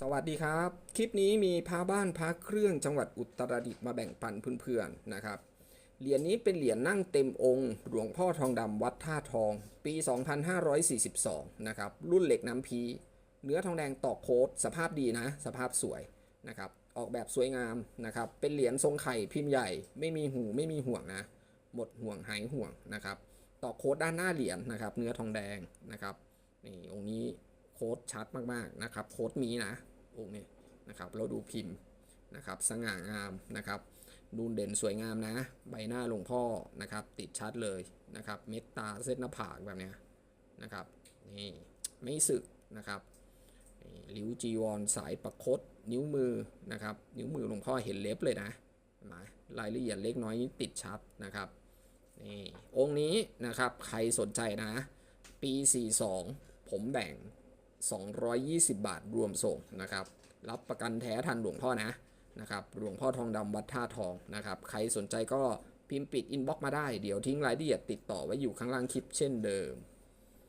สวัสดีครับ คลิปนี้มีพระบ้านพระเครื่องจังหวัดอุตรดิตถ์มาแบ่งปันเพื่อนๆนะครับ เหรียญนี้เป็นเหรียญนั่งเต็มองค์หลวงพ่อทองดำวัดท่าทอง ปี 2542 นะครับ รุ่นเหล็กน้ำพี เนื้อทองแดงตอกโค้ดสภาพดีนะ สภาพสวยนะครับ ออกแบบสวยงามนะครับ เป็นเหรียญทรงไข่พิมพ์ใหญ่ ไม่มีหูไม่มีห่วงนะ หมดห่วงหายห่วงนะครับ ตอกโค้ดด้านหน้าเหรียญนะครับ เนื้อทองแดงนะครับ นี่องค์นี้ โค้ดชัดมากๆนะครับโค้ดมีนะองค์นี้นะครับเราดูพิมพ์นะครับสง่างามนะครับนูเด่นสวยงามนะ ใบหน้าหลวงพ่อนะครับติดชัดเลยนะครับเม็ดตาเส้นหน้าผากแบบนี้นะครับนี่ไม่สึกนะครับริ้วจีวรสายประคตนิ้วมือนะครับนิ้วมือหลวงพ่อเห็นเล็บเลยนะเห็นไหมรายละเอียดเล็กน้อยติดชัดนะครับนี่องค์นี้นะครับใครสนใจนะ ปี 42 ผมแบ่ง 220 บาทรวมส่งนะครับ รับประกันแท้ทันหลวงพ่อนะนะครับ หลวงพ่อทองดำวัดท่าทองนะครับ ใครสนใจก็พิมพ์ปิดอินบ็อกมาได้ เดี๋ยวทิ้งรายละเอียดติดต่อไว้อยู่ข้างล่างคลิปเช่นเดิม